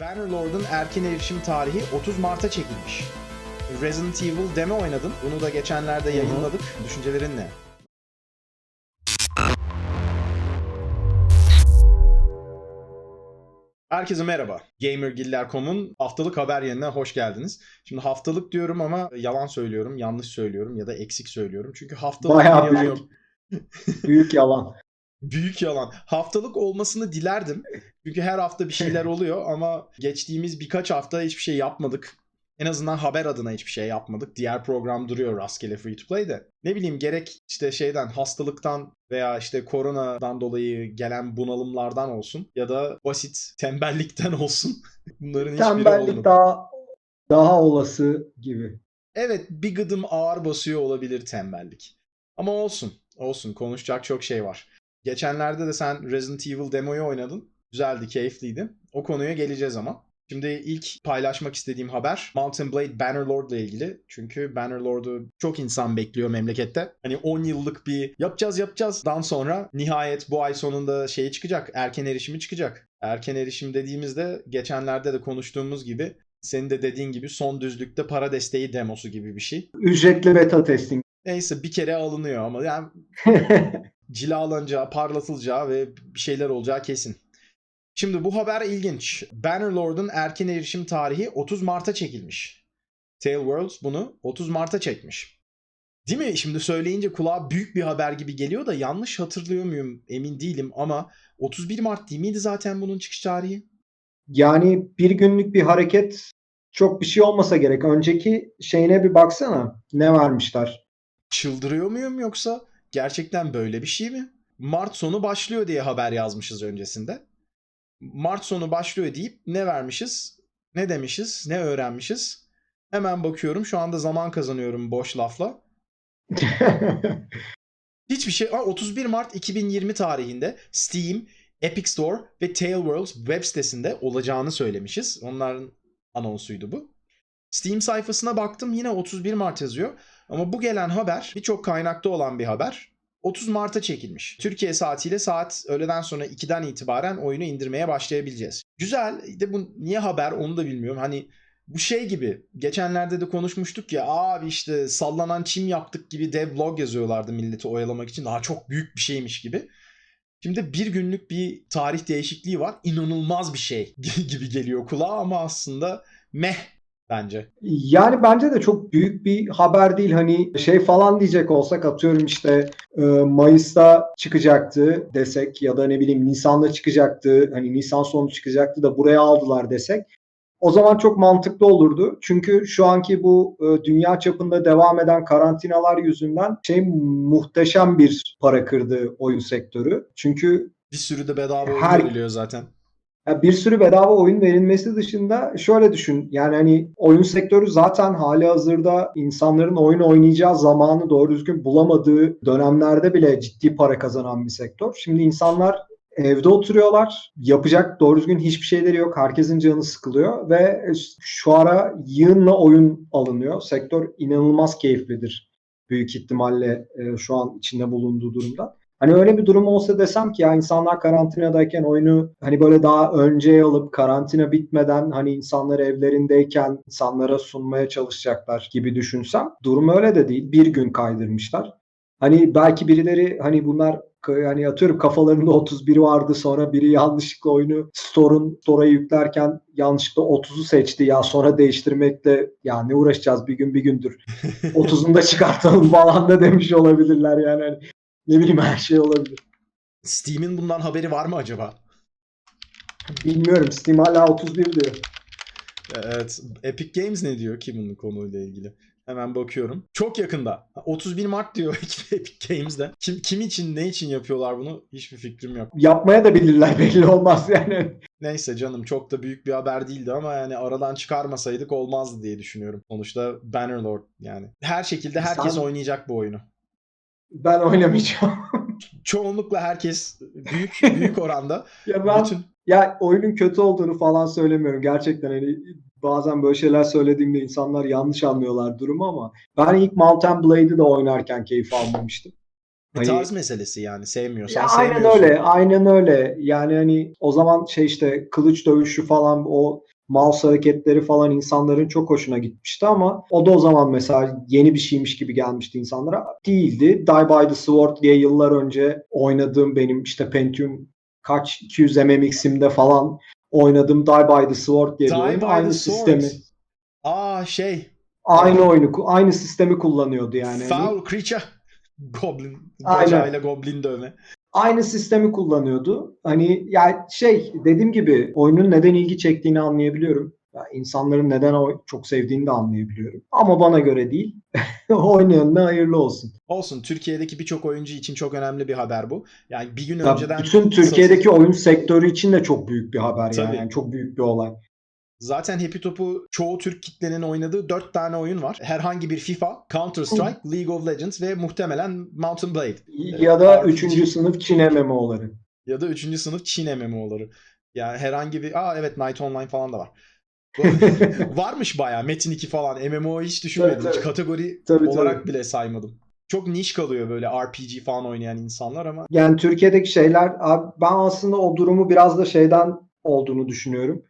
Bannerlord'un erken erişim tarihi 30 Mart'a çekilmiş. Resident Evil demo oynadın. Bunu da geçenlerde yayınladık. Düşüncelerin ne? Herkese merhaba. GamerGiller.com'un haftalık haber yerine hoş geldiniz. Şimdi haftalık diyorum ama yalan söylüyorum, yanlış söylüyorum ya da eksik söylüyorum. Çünkü haftalık Bayağı yazıyor. Büyük yalan. Büyük yalan. Haftalık olmasını dilerdim. Çünkü her hafta bir şeyler oluyor ama geçtiğimiz birkaç hafta hiçbir şey yapmadık. En azından haber adına hiçbir şey yapmadık. Diğer program duruyor rastgele free to play'de. Ne bileyim gerek işte şeyden hastalıktan veya işte koronadan dolayı gelen bunalımlardan olsun ya da basit tembellikten olsun. Bunların hiçbiri olmadı. Tembellik daha daha olası gibi. Evet bir gıdım ağır basıyor olabilir tembellik. Ama olsun. Olsun. Konuşacak çok şey var. Geçenlerde de sen Resident Evil demoyu oynadın. Güzeldi, keyifliydi. O konuya geleceğiz ama. Şimdi ilk paylaşmak istediğim haber Mountain Blade Bannerlord ile ilgili. Çünkü Bannerlord'u çok insan bekliyor memlekette. Hani 10 yıllık bir yapacağız yapacağızdan sonra nihayet bu ay sonunda şeyi çıkacak. Erken erişimi çıkacak. Erken erişim dediğimizde geçenlerde de konuştuğumuz gibi senin de dediğin gibi son düzlükte para desteği demosu gibi bir şey. Ücretli beta testing. Neyse bir kere alınıyor ama yani cilalanacağı, parlatılacağı ve bir şeyler olacağı kesin. Şimdi bu haber ilginç. Bannerlord'un erken erişim tarihi 30 Mart'a çekilmiş. Tale Worlds bunu 30 Mart'a çekmiş. Değil mi? Şimdi söyleyince kulağa büyük bir haber gibi geliyor da yanlış hatırlıyor muyum emin değilim ama 31 Mart değil miydi zaten bunun çıkış tarihi? yani bir günlük bir hareket çok bir şey olmasa gerek. Önceki şeyine bir baksana. Ne vermişler? Çıldırıyor muyum yoksa gerçekten böyle bir şey mi? Mart sonu başlıyor diye haber yazmışız öncesinde. Mart sonu başlıyor deyip ne vermişiz? Ne demişiz? Ne öğrenmişiz? Hemen bakıyorum. Şu anda zaman kazanıyorum boş lafla. Hiçbir şey. Aa, 31 Mart 2020 tarihinde Steam, Epic Store ve Tailworlds web sitesinde olacağını söylemişiz. Onların anonsuydu bu. Steam sayfasına baktım yine 31 Mart yazıyor. Ama bu gelen haber birçok kaynakta olan bir haber. 30 Mart'a çekilmiş. Türkiye saatiyle saat öğleden sonra 2'den itibaren oyunu indirmeye başlayabileceğiz. Güzel. De bu niye haber onu da bilmiyorum. Hani bu şey gibi geçenlerde de konuşmuştuk ya abi işte sallanan çim yaptık gibi dev blog yazıyorlardı milleti oyalamak için. Daha çok büyük bir şeymiş gibi. Şimdi bir günlük bir tarih değişikliği var. İnanılmaz bir şey gibi geliyor kulağa ama aslında meh bence. Yani bence de çok büyük bir haber değil. Hani şey falan diyecek olsak atıyorum işte e, Mayıs'ta çıkacaktı desek ya da ne bileyim Nisan'da çıkacaktı. Hani Nisan sonu çıkacaktı da buraya aldılar desek. O zaman çok mantıklı olurdu. Çünkü şu anki bu e, dünya çapında devam eden karantinalar yüzünden şey muhteşem bir para kırdı oyun sektörü. Çünkü Bir sürü de bedava oyun Her- veriliyor zaten. Ya bir sürü bedava oyun verilmesi dışında şöyle düşün. Yani hani oyun sektörü zaten hali hazırda insanların oyun oynayacağı zamanı doğru düzgün bulamadığı dönemlerde bile ciddi para kazanan bir sektör. Şimdi insanlar evde oturuyorlar. Yapacak doğru düzgün hiçbir şeyleri yok. Herkesin canı sıkılıyor ve şu ara yığınla oyun alınıyor. Sektör inanılmaz keyiflidir büyük ihtimalle e, şu an içinde bulunduğu durumda. Hani öyle bir durum olsa desem ki ya insanlar karantinadayken oyunu hani böyle daha önceye alıp karantina bitmeden hani insanlar evlerindeyken insanlara sunmaya çalışacaklar gibi düşünsem durum öyle de değil. Bir gün kaydırmışlar. Hani belki birileri hani bunlar hani atıyorum kafalarında 31 vardı sonra biri yanlışlıkla oyunu store'un store'a yüklerken yanlışlıkla 30'u seçti ya sonra değiştirmekle ya ne uğraşacağız bir gün bir gündür 30'unu da çıkartalım falan da demiş olabilirler yani ne bileyim her şey olabilir. Steam'in bundan haberi var mı acaba? Bilmiyorum Steam hala 31 diyor. Evet. Epic Games ne diyor ki bunun konuyla ilgili? Hemen bakıyorum. Çok yakında. 31 Mart diyor Epic Games'de. Kim, kim için ne için yapıyorlar bunu hiçbir fikrim yok. Yapmaya da bilirler belli olmaz yani. Neyse canım çok da büyük bir haber değildi ama yani aradan çıkarmasaydık olmazdı diye düşünüyorum. Sonuçta Bannerlord yani. Her şekilde herkes Sen- oynayacak bu oyunu. Ben oynamayacağım. Çoğunlukla herkes büyük büyük oranda ya ben bütün ya oyunun kötü olduğunu falan söylemiyorum. Gerçekten hani bazen böyle şeyler söylediğimde insanlar yanlış anlıyorlar durumu ama ben ilk Mountain Blade'i de oynarken keyif almamıştım. Hani- tarz meselesi yani sevmiyorsan Ya aynen sevmiyorsun. öyle, aynen öyle. Yani hani o zaman şey işte kılıç dövüşü falan o mouse hareketleri falan insanların çok hoşuna gitmişti ama o da o zaman mesela yeni bir şeymiş gibi gelmişti insanlara. Değildi. Die by the Sword diye yıllar önce oynadığım benim işte Pentium kaç 200 MMX'imde falan oynadığım Die by the Sword diye bir oyun. Aynı the Sword. sistemi, Aa şey. aynı oyunu, aynı sistemi kullanıyordu yani. Foul Creature. Goblin. Aynen. Bacağıyla Goblin dövme. Aynı sistemi kullanıyordu. Hani ya şey dediğim gibi oyunun neden ilgi çektiğini anlayabiliyorum. Ya insanların neden o çok sevdiğini de anlayabiliyorum. Ama bana göre değil. Oynayanına hayırlı olsun. Olsun Türkiye'deki birçok oyuncu için çok önemli bir haber bu. Yani bir gün Ya önceden bütün Türkiye'deki oyun sektörü için de çok büyük bir haber Tabii. yani. yani. Çok büyük bir olay. Zaten Happy Top'u çoğu Türk kitlenin oynadığı 4 tane oyun var. Herhangi bir FIFA, Counter Strike, League of Legends ve muhtemelen Mountain Blade. Ya da RPG. 3. sınıf Çin MMO'ları. Ya da 3. sınıf Çin MMO'ları. Yani herhangi bir... Aa evet Night Online falan da var. Varmış bayağı Metin 2 falan. MMO'yu hiç düşünmedim. Tabii, tabii. kategori Tabii, olarak tabii. bile saymadım. Çok niş kalıyor böyle RPG falan oynayan insanlar ama Yani Türkiye'deki şeyler abi ben aslında o durumu biraz da şeyden olduğunu düşünüyorum.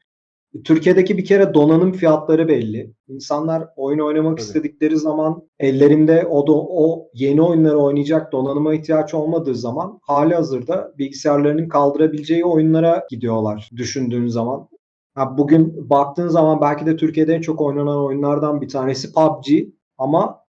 Türkiye'deki bir kere donanım fiyatları belli. İnsanlar oyun oynamak Tabii. istedikleri zaman ellerinde o da o yeni oyunları oynayacak donanıma ihtiyaç olmadığı zaman hali hazırda bilgisayarlarının kaldırabileceği oyunlara gidiyorlar düşündüğün zaman. Ha, bugün baktığın zaman belki de Türkiye'de en çok oynanan oyunlardan bir tanesi PUBG ama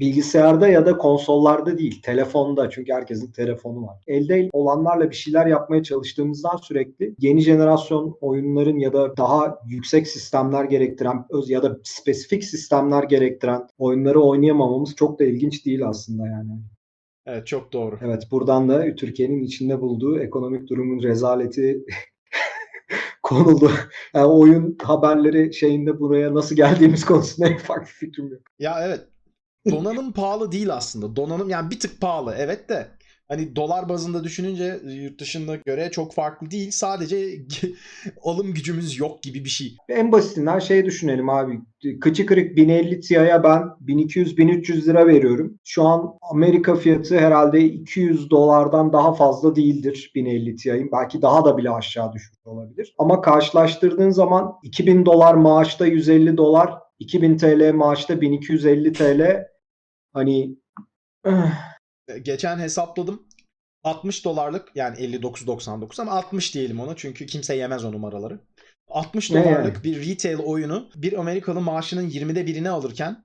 bilgisayarda ya da konsollarda değil, telefonda çünkü herkesin telefonu var. Elde olanlarla bir şeyler yapmaya çalıştığımızdan sürekli yeni jenerasyon oyunların ya da daha yüksek sistemler gerektiren öz- ya da spesifik sistemler gerektiren oyunları oynayamamamız çok da ilginç değil aslında yani. evet çok doğru. Evet buradan da Türkiye'nin içinde bulduğu ekonomik durumun rezaleti konuldu. Yani oyun haberleri şeyinde buraya nasıl geldiğimiz konusunda en ufak bir fikrim yok. Ya evet. Donanım pahalı değil aslında. Donanım yani bir tık pahalı evet de hani dolar bazında düşününce yurt dışında göre çok farklı değil. Sadece alım gücümüz yok gibi bir şey. En basitinden şey düşünelim abi. Kıçı kırık 1050 Ti'ye ben 1200-1300 lira veriyorum. Şu an Amerika fiyatı herhalde 200 dolardan daha fazla değildir 1050 Ti'nin. Belki daha da bile aşağı düşmüş olabilir. Ama karşılaştırdığın zaman 2000 dolar maaşta 150 dolar, 2000 TL maaşta 1250 TL hani Geçen hesapladım. 60 dolarlık yani 59.99 ama 60 diyelim ona çünkü kimse yemez o numaraları. 60 Ne dolarlık yani? bir retail oyunu bir Amerikalı maaşının 20'de birini alırken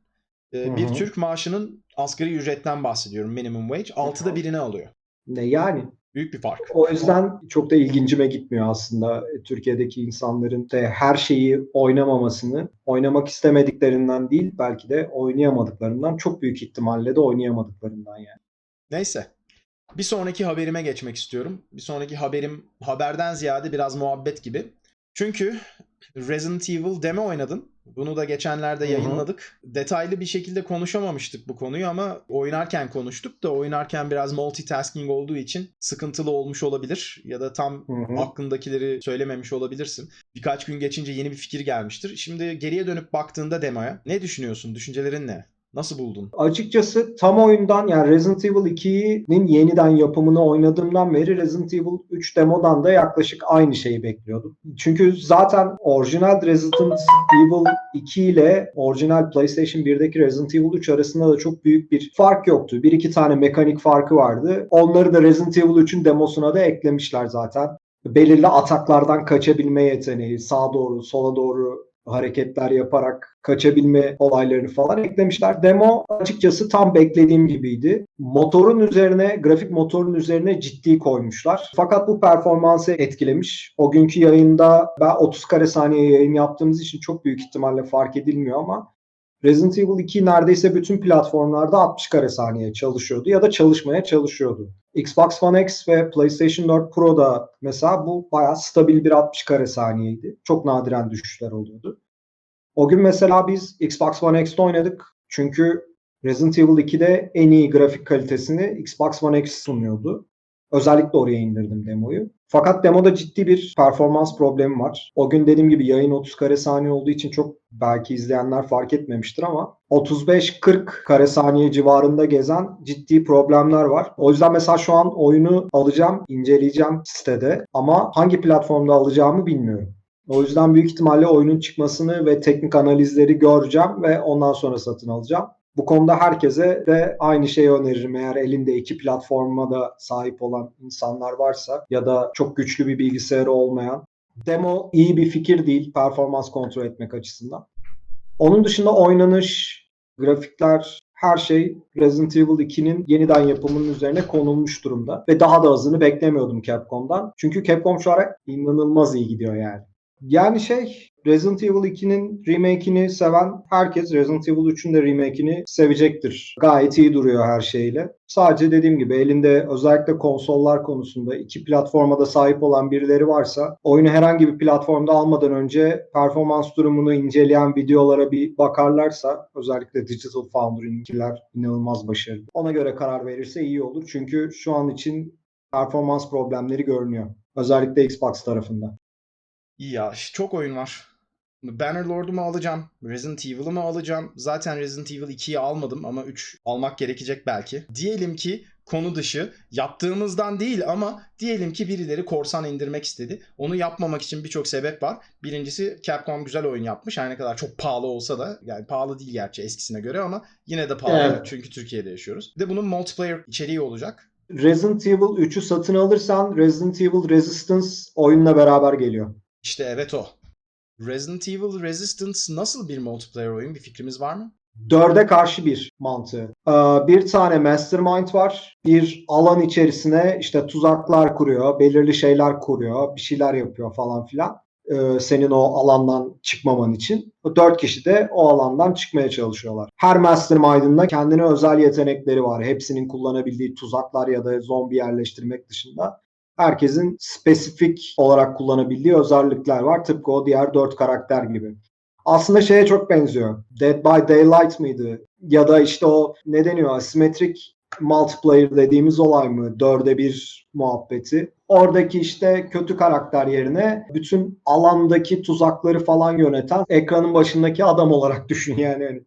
e, bir hı. Türk maaşının asgari ücretten bahsediyorum minimum wage 6'da birini alıyor. ne yani? Büyük bir fark. O yüzden çok da ilgincime gitmiyor aslında Türkiye'deki insanların da her şeyi oynamamasını, oynamak istemediklerinden değil belki de oynayamadıklarından çok büyük ihtimalle de oynayamadıklarından yani. Neyse. Bir sonraki haberime geçmek istiyorum. Bir sonraki haberim haberden ziyade biraz muhabbet gibi. Çünkü Resident Evil demo oynadın. Bunu da geçenlerde yayınladık. Detaylı bir şekilde konuşamamıştık bu konuyu ama oynarken konuştuk da oynarken biraz multitasking olduğu için sıkıntılı olmuş olabilir ya da tam Hı hı. aklındakileri söylememiş olabilirsin. Birkaç gün geçince yeni bir fikir gelmiştir. Şimdi geriye dönüp baktığında demoya ne düşünüyorsun? Düşüncelerin ne? Nasıl buldun? Açıkçası tam oyundan yani Resident Evil 2'nin yeniden yapımını oynadığımdan beri Resident Evil 3 demodan da yaklaşık aynı şeyi bekliyordum. Çünkü zaten orijinal Resident Evil 2 ile orijinal PlayStation 1'deki Resident Evil 3 arasında da çok büyük bir fark yoktu. Bir iki tane mekanik farkı vardı. Onları da Resident Evil 3'ün demosuna da eklemişler zaten. Belirli ataklardan kaçabilme yeteneği, sağa doğru, sola doğru hareketler yaparak kaçabilme olaylarını falan eklemişler. Demo açıkçası tam beklediğim gibiydi. Motorun üzerine, grafik motorun üzerine ciddi koymuşlar. Fakat bu performansı etkilemiş. O günkü yayında ben 30 kare saniye yayın yaptığımız için çok büyük ihtimalle fark edilmiyor ama Resident Evil 2 neredeyse bütün platformlarda 60 kare saniye çalışıyordu ya da çalışmaya çalışıyordu. Xbox One X ve PlayStation 4 Pro'da mesela bu bayağı stabil bir 60 kare saniyeydi. Çok nadiren düşüşler oluyordu. O gün mesela biz Xbox One X'te oynadık. Çünkü Resident Evil 2'de en iyi grafik kalitesini Xbox One X sunuyordu. Özellikle oraya indirdim demoyu. Fakat demoda ciddi bir performans problemi var. O gün dediğim gibi yayın 30 kare saniye olduğu için çok belki izleyenler fark etmemiştir ama 35-40 kare saniye civarında gezen ciddi problemler var. O yüzden mesela şu an oyunu alacağım, inceleyeceğim sitede ama hangi platformda alacağımı bilmiyorum. O yüzden büyük ihtimalle oyunun çıkmasını ve teknik analizleri göreceğim ve ondan sonra satın alacağım. Bu konuda herkese de aynı şeyi öneririm. Eğer elinde iki platforma da sahip olan insanlar varsa ya da çok güçlü bir bilgisayarı olmayan. Demo iyi bir fikir değil performans kontrol etmek açısından. Onun dışında oynanış, grafikler, her şey Resident Evil 2'nin yeniden yapımının üzerine konulmuş durumda. Ve daha da hızını beklemiyordum Capcom'dan. Çünkü Capcom şu ara inanılmaz iyi gidiyor yani. Yani şey Resident Evil 2'nin remake'ini seven herkes Resident Evil 3'ün de remake'ini sevecektir. Gayet iyi duruyor her şeyle. Sadece dediğim gibi elinde özellikle konsollar konusunda iki platforma da sahip olan birileri varsa oyunu herhangi bir platformda almadan önce performans durumunu inceleyen videolara bir bakarlarsa özellikle Digital Foundry'ninkiler inanılmaz başarılı. Ona göre karar verirse iyi olur. Çünkü şu an için performans problemleri görünüyor. Özellikle Xbox tarafında. Ya çok oyun var. Bannerlord'u mu alacağım? Resident Evil'ı mı alacağım? Zaten Resident Evil 2'yi almadım ama 3 almak gerekecek belki. Diyelim ki konu dışı yaptığımızdan değil ama diyelim ki birileri korsan indirmek istedi. Onu yapmamak için birçok sebep var. Birincisi Capcom güzel oyun yapmış. Her ne kadar çok pahalı olsa da yani pahalı değil gerçi eskisine göre ama yine de pahalı Evet. çünkü Türkiye'de yaşıyoruz. Bir de bunun multiplayer içeriği olacak. Resident Evil 3'ü satın alırsan Resident Evil Resistance oyunla beraber geliyor. İşte evet o. Resident Evil Resistance nasıl bir multiplayer oyun? Bir fikrimiz var mı? Dörde karşı bir mantığı. Ee, Bir tane mastermind var. Bir alan içerisine işte tuzaklar kuruyor, belirli şeyler kuruyor, bir şeyler yapıyor falan filan. Ee, Senin o alandan çıkmaman için. O Dört kişi de o alandan çıkmaya çalışıyorlar. Her mastermind'ın da kendine özel yetenekleri var. Hepsinin kullanabildiği tuzaklar ya da zombi yerleştirmek dışında herkesin spesifik olarak kullanabildiği özellikler var. Tıpkı o diğer dört karakter gibi. Aslında şeye çok benziyor. Dead by Daylight mıydı? Ya da işte o ne deniyor? Asimetrik multiplayer dediğimiz olay mı? Dörde bir muhabbeti. Oradaki işte kötü karakter yerine bütün alandaki tuzakları falan yöneten ekranın başındaki adam olarak düşün yani. Hani